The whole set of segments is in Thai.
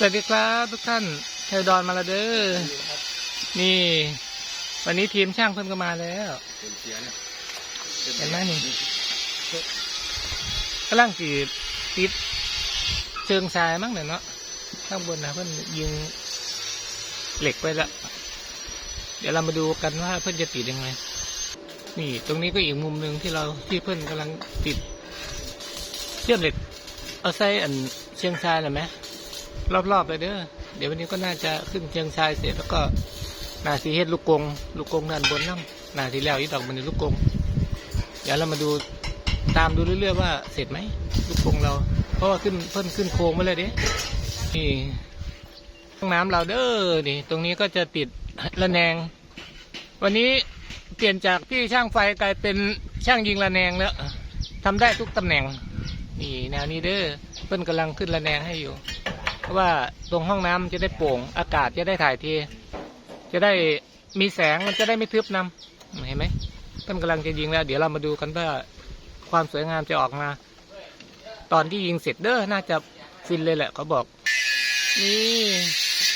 สวัสดีครับทุกท่านเทวดอนมาและเด้อนี่ วันนี้ทีมช่างเพิ่นก็มาแล้วเห็นไหมนี่กำลังจีติดเชิงทรายมั้งเนี่ยเนาะข้างบนนะเพิ่อนยิงเหล็กไปละเดี๋ยวเรามาดูกันว่าเพิ่อนจะติดยังไงนี่ตรงนี้ก็อีกมุมหนึ่งที่เราที่เพิ่อนกำลังติดเชื่อมเหล็ก เอาใส่อันเชียงชายเลยไหม รอบๆเลยเด้อเดี๋ยววันนี้ก็น่าจะขึ้นเชียงชายเสร็จแล้วก็นาสีเฮ็ดลูกกง ลูกกงด้านบนนั่งนาสีแล้วอีดอกมันในลูกกง เดี๋ยวเรามาดูตามดูเรื่อยๆว่าเสร็จไหมลูกกงเรา เพราะว่าขึ้นเพิ่นขึ้นโค้งมาเลยเด้นี่ห้องน้ำเราเด้อนี่ตรงนี้ก็จะติดระแนง วันนี้เปลี่ยนจากพี่ช่างไฟกลายเป็นช่างยิงระแนงแล้วทำได้ทุกตำแหน่ง นี่แนวนี้เด้อเพิ่นกำลังขึ้นระแนงให้อยู่ ว่าตรงห้องน้ำจะได้โปร่ง อากาศจะได้ถ่ายเทจะได้มีแสงมันจะได้ไม่ทึบนำเห็นไหมเพิ่นกำลังจะยิงแล้ว เดี๋ยวเรามาดูกันว่าความสวยงามจะออกมา ตอนที่ยิงเสร็จเด้อน่าจะฟินเลยแหละเขาบอก นี่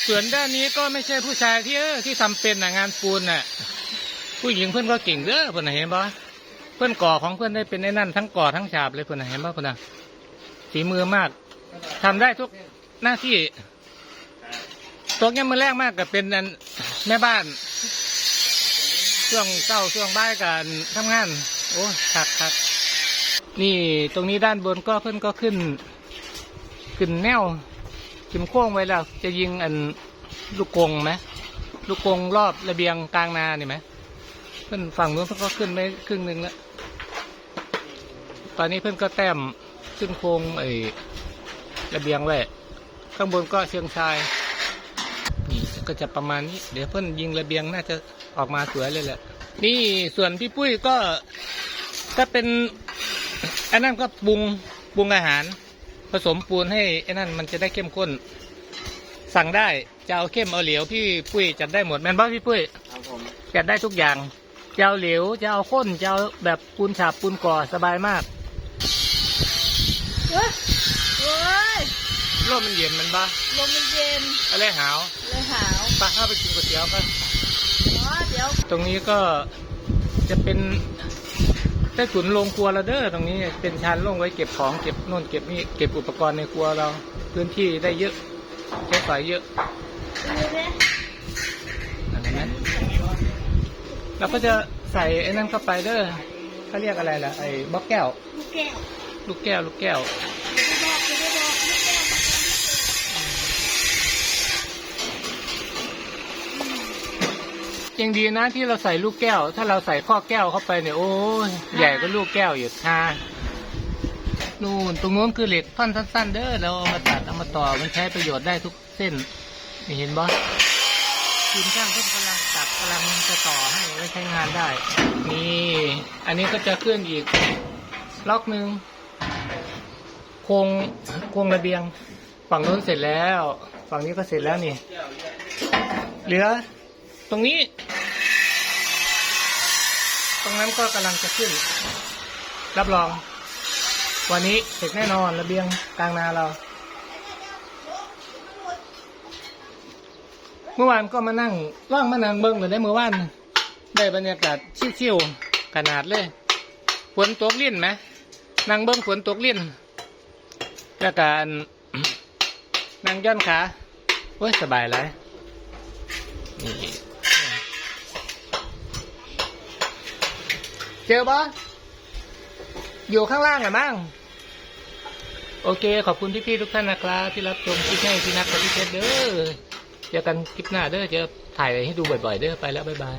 ส่วนด้านนี้ก็ไม่ใช่ผู้ชายที่เออที่ทำเป็นนะงานปูนน่ะ ผู้หญิงเพื่อนก็เก่งเด้อเพื่อนเห็นปะเพื่อนก่อของเพื่อนได้เป็นไอ้นั่นทั้งก่อทั้งฉาบเลยเพื่อนเห็นปะเพื่อนน่ะฝีมือมากทำได้ทุก หน้าที่ตัวเงี้ยมือแรกมากกับเป็นอันแม่บ้านช่วงเก้าช่วงบ่ายกันทำงาน โอ้คักคักนี่ตรงนี้ด้านบนก็เพื่อนก็ขึ้น ขึ้นแนวขึ้นโค้งไว้แล้ว จะยิงอันลูกกงไหมลูกกงรอบระเบียงกลางนานี่ไหมเพื่อนฝั่งนู้นเพื่อนก็ขึ้นไปครึ่งหนึ่งแล้วตอนนี้เพื่อนก็แต้มขึ้นโครงไอ้ระเบียงไว้ ข้างบนก็เชียงชายนี่ก็จะประมาณนี้ เดี๋ยวเพื่อนยิงระเบียงน่าจะออกมาสวยเลยแหละ นี่ส่วนพี่ปุ้ยก็ก็เป็นอันนั้นก็ปรุงปรุงอาหาร ผสมปูนให้ไอ้นั่นมันจะได้เข้มข้น สั่งได้จะเอาเข้มเอาเหลวพี่ปุ้ยจัดได้หมดแม่นบ้าพี่ปุ้ยครับผมจัดได้ทุกอย่างจะเอาเหลวจะเอาข้นจะเอาแบบปูนฉาบปูนก่อสบายมากเฮ้ยเฮ้ย ร่มมันเย็นมันบ้าลมมันเย็นอะไรหาวเลยหาวปลาเข้าไปกินก๋วยเตี๋ยวกันอ๋อเดี๋ยวตรงนี้ก็จะเป็นใต้ถุนโรงครัวเราเด้อตรงนี้เป็นชานโล่งไว้เก็บของเก็บโน่นเก็บนี่เก็บอุปกรณ์ในครัวเรา พื้นที่ได้เยอะใช้สอยเยอะดูดิอะไรนะเราก็จะใส่ไอ้นั่นเข้าไปเด้อเขาเรียกอะไรล่ะไอ้บล็อกแก้ว ลูกแก้ว ลูกแก้ว ลูกแก้ว เดี๋ยวจะบอกเดี๋ยวจะบอกลูกแก้ว ยังดีนะที่เราใส่ลูกแก้ว ถ้าเราใส่ข้อแก้วเข้าไปเนี่ยโอ้ยใหญ่ก็ลูกแก้วอยู่ทานู่นตรงนู้นคือเหล็กท่อนสั้น ๆ เด้อเราเอามาตัดเอามาต่อมันใช้ประโยชน์ได้ทุกเส้นเห็นบ่ทีมช่างเพิ่งกำลังตัดกำลังจะต่อให้ไว้ใช้งานได้ นี่ อันนี้ก็จะเคลื่อนอีกล็อกหนึ่งโครงโครงระเบียง ฝั่งนู้นเสร็จแล้ว ฝั่งนี้ก็เสร็จแล้วนี่ เหลือ ตรงนี้ ตรงนั้นก็กำลังจะขึ้น รับรอง วันนี้เสร็จแน่นอนระเบียงกลางนาเรา เมื่อวานก็มานั่งว่างมานั่งเบิ้งเลยได้เมื่อวานได้บรรยากาศชิวๆขนาดเลยฝนตกลิ่นไหมนั่งเบิ้งฝนตกลิ่นแล้วการนั่งย่อนขาโอ้ยสบายเลยนี่ เจอปะอยู่ข้างล่างอะมั้งโอเค ขอบคุณพี่ๆทุกท่านนะครับที่รับชมคลิปให้พี่นักกับพี่เพชรเด้อเจอกันคลิปหน้าเด้อเจอถ่ายให้ดูบ่อยๆ เด้อไปแล้วบ๊ายบาย